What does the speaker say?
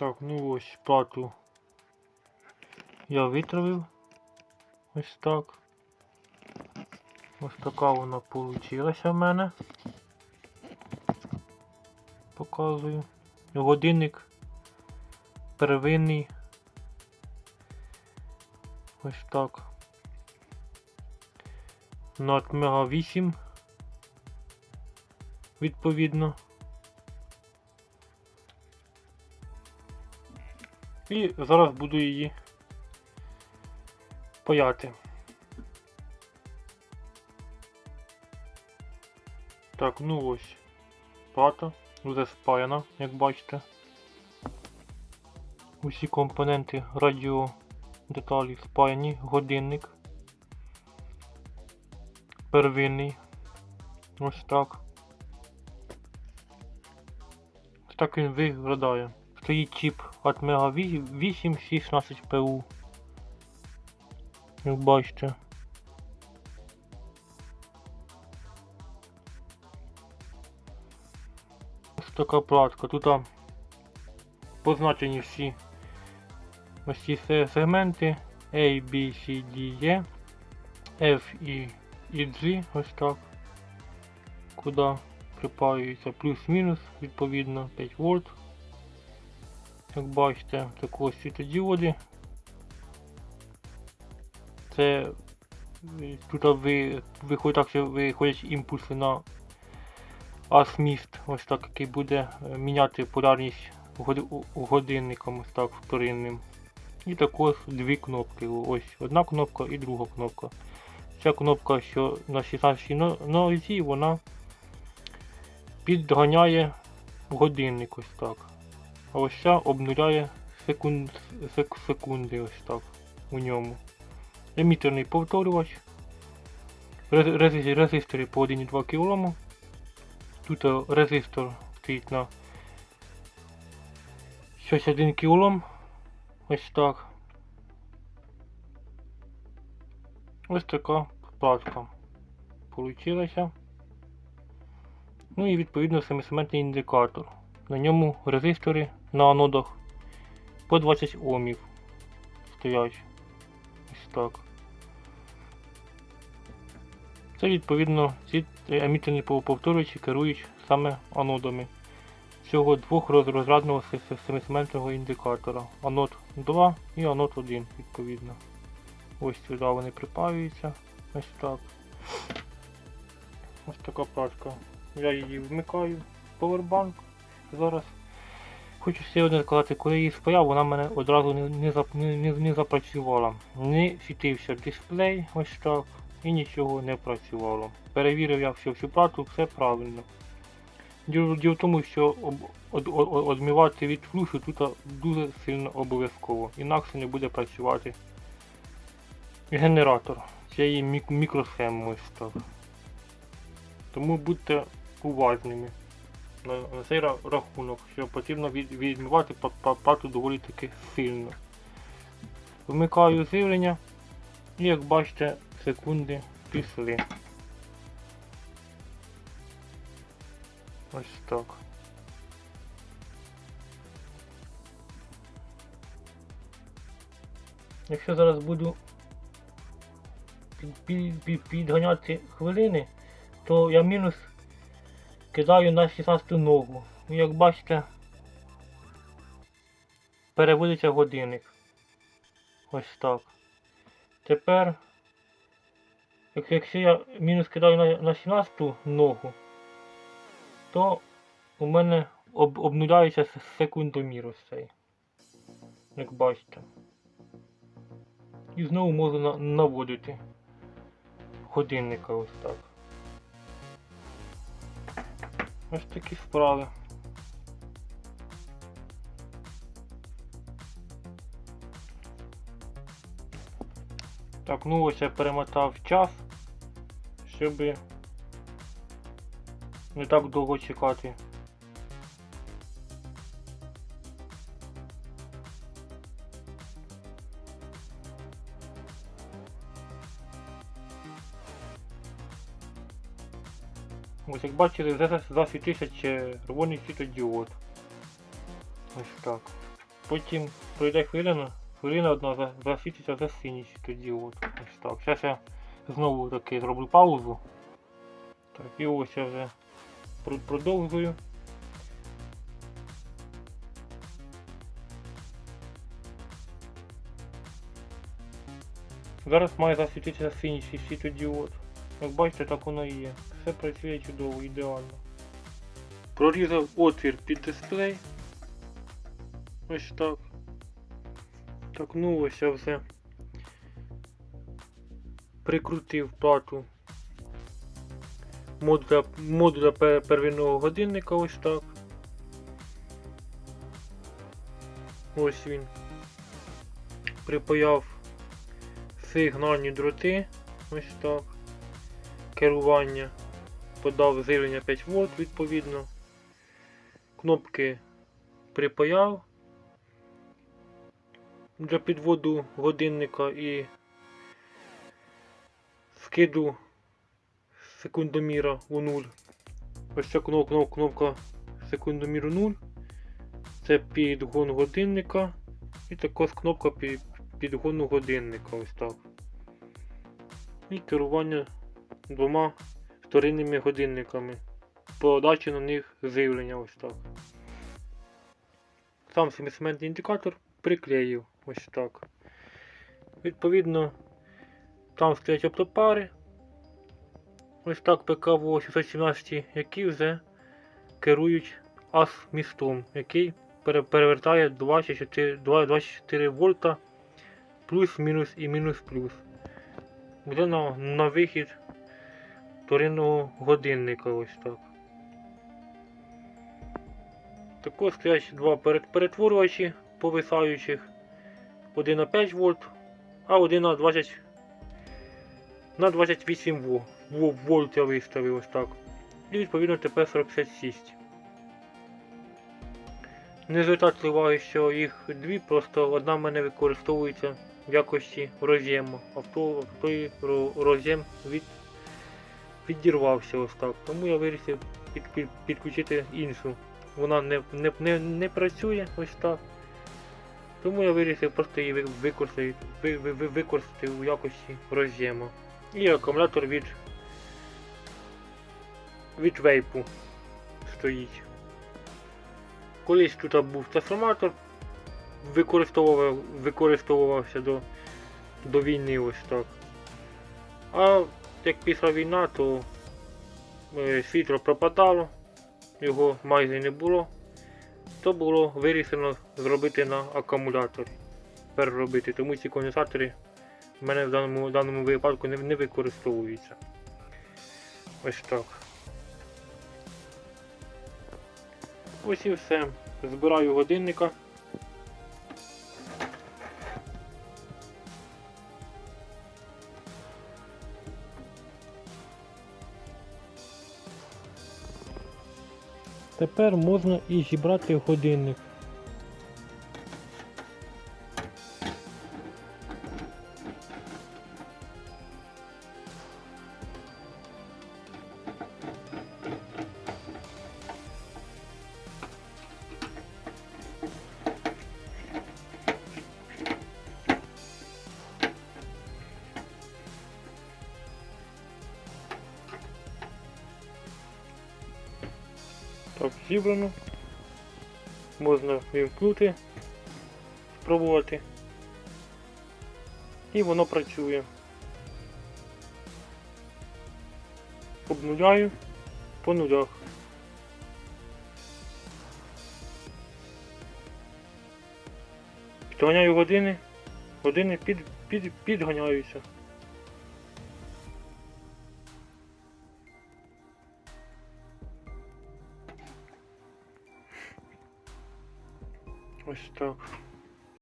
Так, ну ось плату я витравив. Ось так. Ось така вона получилася в мене. Показую. Годинник первинний. Ось так. На Мега 8. Відповідно. І зараз буду її паяти. Так, ну ось. Плата вже спаяна, як бачите. Усі компоненти радіо деталі спаяні, годинник. Первинний. Ось так. Ось так він виглядає. Стоїть чіп Atmega 816PU. Як бачите. Ось така платка. Тут позначені всі ось ці сегменти A, B, C, D, E, F і G, ось так. Куди припаюється плюс-мінус, відповідно 5 вольт. Як бачите, такого світодіоди. Це тут ви, виходить так, що виходять імпульси на асміст, ось так, який буде е, міняти полярність год- годинником ось так вторинним. І також дві кнопки. Ось одна кнопка і друга кнопка. Ця кнопка, що на 16 но- нозі, вона підганяє годинник ось так. А ось ця обнуляє секунд, сек, секунди ось так у ньому. Емітерний повторювач. Рез- рез- Резистори по 1,2 кОм. Тут резистор стоїть на щось 1 кОм. Ось так. Ось така платка получилася. Ну і відповідно семисементний індикатор. На ньому резистори на анодах по 20 Омів стоять. Ось так. Це відповідно ці емітерні повторювачі керують саме анодами. Всього двох роз- розрядного се- се- семисементного індикатора. Анод 2 і анод 1 відповідно. Ось сюди вони припаюються. Ось так. Ось така платка. Я її вмикаю. Powerbank. Зараз. Хочу ще одне сказати, коли її спаяв, вона мене одразу не, не, не, не, запрацювала. Не світився дисплей, ось так, і нічого не працювало. Перевірив я всю, всю плату, все правильно. Діло в тому, що об, од, од, од- одмивати від флюшу тут дуже сильно обов'язково, інакше не буде працювати генератор цієї мік, мікросхеми ось так. Тому будьте уважними на, на цей рахунок, що потрібно від, відмивати па- па- плату доволі таки сильно. Вмикаю живлення і як бачите, секунди пішли. Ось так. Якщо зараз буду під, під, під, підганяти хвилини, то я мінус кидаю на 16 ногу. Ну, як бачите, переводиться годинник. Ось так. Тепер, якщо я мінус кидаю на, на 17 ногу, то у мене об, обнуляється секундомір ось цей. Як бачите. І знову можу на, наводити годинника ось так. Ось такі справи. Так, ну ось я перемотав час, щоб не так довго чекати. Ось як зараз засвітився червоний світодіод. Ось так. Потім пройде хвилина, хвилина одна засвітиться за синій тоді от. Ось так. Зараз я знову таки зроблю паузу. Так, і ось я вже продовжую. Зараз має засвітитися синій світодіод. Як бачите, так воно і є. Все працює чудово, ідеально. Прорізав отвір під дисплей. Ось так. Так, ну ось я все. Прикрутив плату модуля, модуля пе- первинного годинника ось так. Ось він. Припаяв сигнальні дроти. Ось так. Керування. Подав живлення 5 вольт відповідно. Кнопки припаяв для підводу годинника і скиду секундоміра у 0. Ось ця кнопка, кнопка секундоміру 0. Це підгон годинника. І також кнопка підгону годинника. Ось так. І керування двома вторинними годинниками. Подачі на них живлення ось так. Сам семисементний індикатор приклеїв ось так. Відповідно, там стоять оптопари. Ось так ПКВО 617, які вже керують ас містом, який перевертає 24, 24 вольта плюс-мінус і мінус-плюс. Буде на, на вихід вторинного годинника ось так. Також стоять два перетворювачі повисаючих. Один на 5 вольт, а один на 20 на 28 во, во, вольт я виставив ось так. І відповідно ТП-46. Не звертати що їх дві, просто одна в мене використовується в якості роз'єму, а в той роз'єм від, відірвався ось так. Тому я вирішив під, під, підключити іншу. Вона не, не, не, не працює ось так. Тому я вирішив просто її використати, ви, ви, ви- використати у якості роз'єму. І акумулятор від, від вейпу стоїть. Колись тут був трансформатор, використовував, використовувався до, до війни ось так. А як після війни, то е, світло пропадало, його майже не було, то було вирішено зробити на акумуляторі. Переробити, тому ці конденсатори в мене в даному, в даному випадку не, не використовуються. Ось так. Ось і все. Збираю годинника. Тепер можна і зібрати годинник. Так, зібрано. Можна вімкнути, спробувати. І воно працює. Обнуляю по нулях. Підганяю години, години під, під, підганяються.